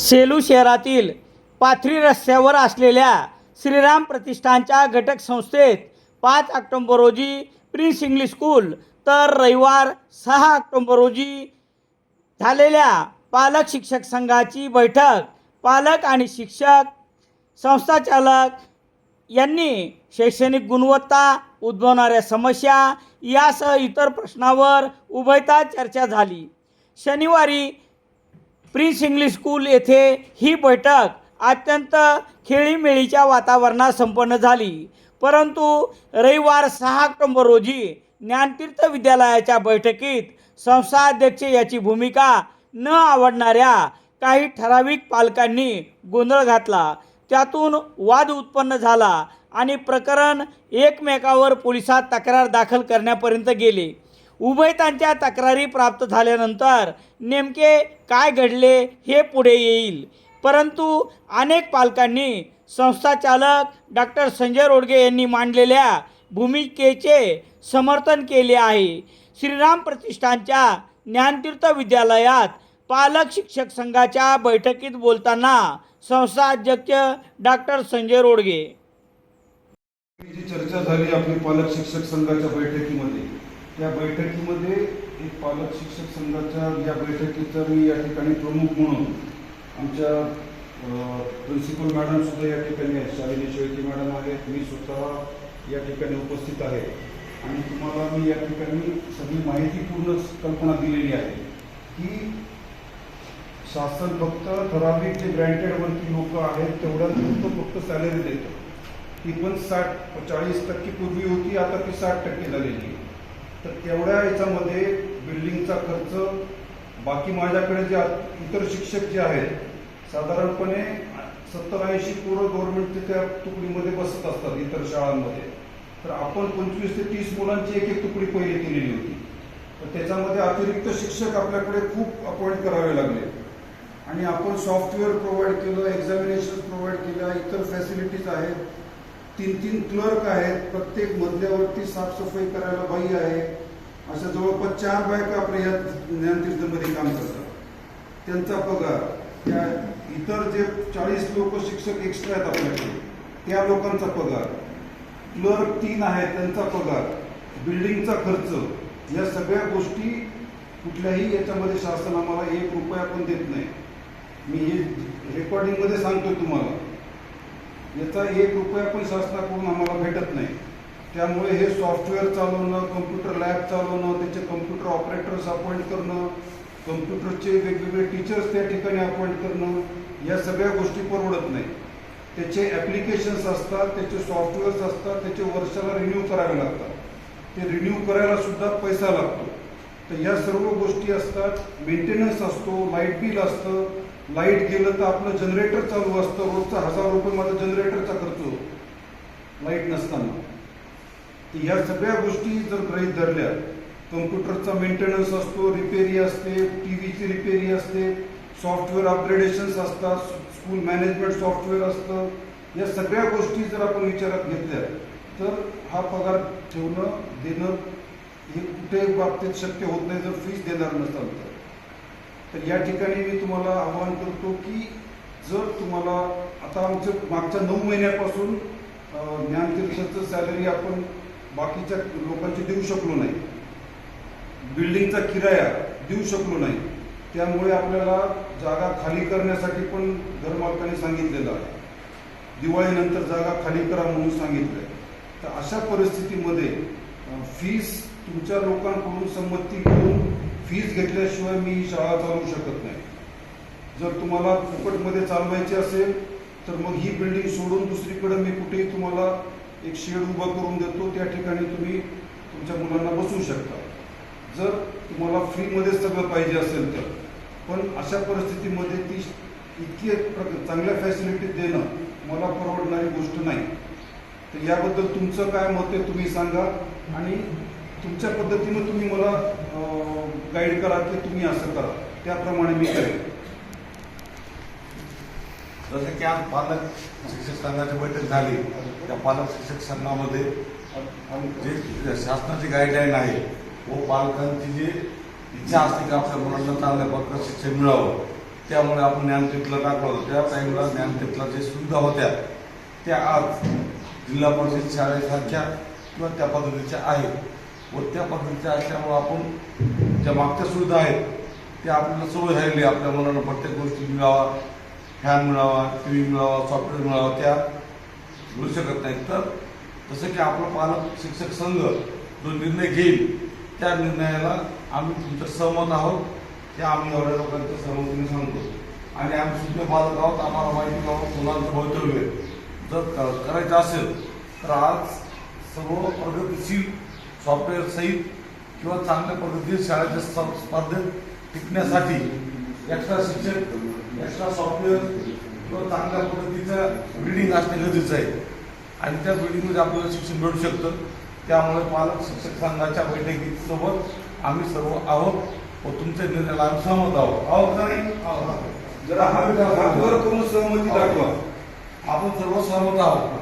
सेलू शहरातील पाथरी रस्त्यावर असलेल्या श्रीराम प्रतिष्ठानच्या घटक संस्थेत पाच ऑक्टोंबर रोजी प्रिन्स इंग्लिश स्कूल तर रविवार सहा ऑक्टोंबर रोजी झालेल्या पालक शिक्षक संघाची बैठक. पालक आणि शिक्षक संस्थाचालक यांनी शैक्षणिक गुणवत्ता उद्भवणाऱ्या समस्या यासह इतर प्रश्नावर उभयता चर्चा झाली. शनिवारी प्रिन्स इंग्लिश स्कूल येथे ही बैठक अत्यंत खेळीमेळीच्या वातावरणात संपन्न झाली. परंतु रविवार सहा ऑक्टोंबर रोजी ज्ञानतीर्थ विद्यालयाच्या बैठकीत संस्थाध्यक्ष याची भूमिका न आवडणाऱ्या काही ठराविक पालकांनी गोंधळ घातला. त्यातून वाद उत्पन्न झाला आणि प्रकरण एकमेकावर पोलिसात तक्रार दाखल करण्यापर्यंत गेले. उभयतांच्या तक्रारी प्राप्त झाल्यानंतर नेमके काय घडले हे पुढे येईल. परंतु अनेक पालकांनी संस्थाचालक डॉक्टर संजय रोडगे यांनी मांडलेल्या भूमिकेचे समर्थन केले आहे. श्रीराम प्रतिष्ठानच्या ज्ञानतीर्थ विद्यालयात पालक शिक्षक संघाच्या बैठकीत बोलताना संस्था अध्यक्ष डॉक्टर संजय रोडगे. जी चर्चा झाली आपली पालक शिक्षक संघाच्या बैठकीमध्ये त्या बैठकीमध्ये एक पालक शिक्षक संघाच्या या बैठकीचा मी या ठिकाणी प्रमुख म्हणून आमच्या प्रिन्सिपल मॅडम सुद्धा या ठिकाणी आहेत. शालिनी शेळकी मॅडम आहेत. मी स्वतः या ठिकाणी उपस्थित आहे. आणि तुम्हाला मी या ठिकाणी सगळी माहितीपूर्ण कल्पना दिलेली आहे की शासन फक्त ठराविक जे ग्रँटेडवरती लोक आहेत तेवढ्या फक्त सॅलरी देतं. ती पण साठ चाळीस टक्के पूर्वी होती आता ती साठ टक्के झालेली आहे. तर तेवढ्या याच्यामध्ये बिल्डिंगचा खर्च बाकी माझ्याकडे जे इतर शिक्षक जे आहेत साधारणपणे सत्तर ऐंशी पोरं गव्हर्नमेंटच्या त्या तुकडीमध्ये बसत असतात इतर शाळांमध्ये. तर आपण पंचवीस ते तीस मुलांची एक एक तुकडी पहिली केलेली होती. तर त्याच्यामध्ये अतिरिक्त शिक्षक आपल्याकडे खूप अपॉइंट करावे लागले. आणि आपण सॉफ्टवेअर प्रोव्हाइड केलं एक्झामिनेशन प्रोव्हाइड केलं इतर फॅसिलिटीज आहेत. तीन तीन क्लर्क आहेत प्रत्येक मजल्यावरती साफसफाई करायला बाई आहे. अशा जवळपास चार बायका आपल्या या ज्ञानतीर्थमध्ये काम करतात. त्यांचा पगार त्या इतर जे चाळीस लोक शिक्षक एक्स्ट्रा आहेत आपल्याकडे त्या लोकांचा पगार क्लर्क तीन आहेत त्यांचा पगार बिल्डिंगचा खर्च या सगळ्या गोष्टी कुठल्याही याच्यामध्ये शासन आम्हाला एक रुपया पण देत नाही. मी हे रेकॉर्डिंगमध्ये सांगतो तुम्हाला. याचा एक रुपया पण शासनाकडून आम्हाला भेटत नाही. त्यामुळे हे सॉफ्टवेअर चालवणं कम्प्युटर लॅब चालवणं त्याचे कम्प्युटर ऑपरेटर्स अपॉइंट करणं कम्प्युटरचे वेगवेगळे टीचर्स त्या ठिकाणी अपॉइंट करणं या सगळ्या गोष्टी परवडत नाही. त्याचे ॲप्लिकेशन्स असतात त्याचे सॉफ्टवेअर्स असतात त्याचे वर्षाला रिन्यू करावे लागतात. ते रिन्यू करायला सुद्धा पैसा लागतो. तर या सर्व गोष्टी असतात मेंटेनन्स असतो लाइट बिल असतं लाइट गेलं तर आपलं जनरेटर चालू असतं. रोजचा हजार रुपये माझा जनरेटरचा खर्च होतो. लाइट नसताना. तर सगळ्या गोष्टी जर गृहित धरल्या कम्प्युटरचा मेंटेनन्स असतो रिपेरी असते टी व्हीची रिपेरी असते सॉफ्टवेअर अपग्रेडेशन्स असतात स्कूल मॅनेजमेंट सॉफ्टवेअर असतं. या सगळ्या गोष्टी जर आपण विचारात घेतल्या तर हा पगार ठेवणं देणं हे कुठेही बाबतीत शक्य होत नाही जर फीस देणार नसाल तर. तर या ठिकाणी मी तुम्हाला आवाहन करतो की जर तुम्हाला आता आमचं मागच्या नऊ महिन्यापासून ज्ञानतीर्थाचं सॅलरी आपण बाकीच्या लोकांची देऊ शकलो नाही. बिल्डिंगचा किराया देऊ शकलो नाही. त्यामुळे आपल्याला जागा खाली करण्यासाठी पण घरमालकाने सांगितलेलं आहे. दिवाळीनंतर जागा खाली करा म्हणून सांगितलंय. तर अशा परिस्थितीमध्ये फीस तुमच्या लोकांकडून संमती घेऊन फीज घेतल्याशिवाय मी शाळा चालवू शकत नाही. जर तुम्हाला फुकटमध्ये चालवायची असेल तर मग ही बिल्डिंग सोडून दुसरीकडे मी कुठेही तुम्हाला एक शेड उभा करून देतो. त्या ठिकाणी तुम्ही तुमच्या मुलांना बसवू शकता. जर तुम्हाला फ्रीमध्ये सगळं पाहिजे असेल तर. पण अशा परिस्थितीमध्ये ती इतकी चांगल्या फॅसिलिटी देणं मला परवडणारी गोष्ट नाही. तर याबद्दल तुमचं काय मत आहे तुम्ही सांगा. आणि तुमच्या पद्धतीनं तुम्ही मला गाईड करा की तुम्ही असं करा. त्याप्रमाणे मी करेन. जसं की आज पालक शिक्षक संघाची बैठक झाली त्या पालक शिक्षक संघामध्ये जे शासनाची गाईडलाईन आहे व पालकांची जी इच्छा असते की आपल्या मुलांना चांगल्या प्रकारचं शिक्षण मिळावं त्यामुळे आपण ज्ञानपीठला टाकलं होतं. त्या टाईमला ज्ञानपीठला जे सुविधा होत्या त्या आज जिल्हा परिषद शाळेसारख्या किंवा त्या पद्धतीच्या आहेत. व त्या पद्धतीच्या असल्यामुळं आपण ज्या मागच्या सुविधा आहेत त्या आपल्याला सवय झालेली आपल्या मुलांना प्रत्येक गोष्टी मिळावा फॅन मिळावा टी व्ही मिळावा सॉफ्टवेअर मिळावा त्या मिळू शकत नाहीत. तर जसं की आपला पालक शिक्षक संघ जो निर्णय घेईल त्या निर्णयाला आम्ही तुमचं सहमत आहोत. ते आम्ही एवढ्या लोकांच्या सहमतीने सांगतो. आणि आम्ही सुद्धा पालक आहोत आम्हाला माहिती आहोत मुलांचं भवितव्य जर क- करायचं असेल तर आज सर्व प्रगतीशील सॉफ्टवेअर सहित किंवा चांगल्या पद्धतीने शाळेच्या स्प- स्पर्धेत टिकण्यासाठी एक्स्ट्रा शिक्षक एक्स्ट्रा सॉफ्टवेअर किंवा चांगल्या पद्धतीचं बिल्डिंग असणे गरजेचं आहे. आणि त्या बिल्डिंगमध्ये आपल्याला शिक्षण मिळू शकतं. त्यामुळे पालक शिक्षक संघाच्या बैठकीसोबत आम्ही सर्व आहोत व तुमच्या निर्णयाला आम्ही सहमत आहोत. आहोत का नाही? जरा वर करून सहमती दाखवा. आपण सर्व सहमत आहोत.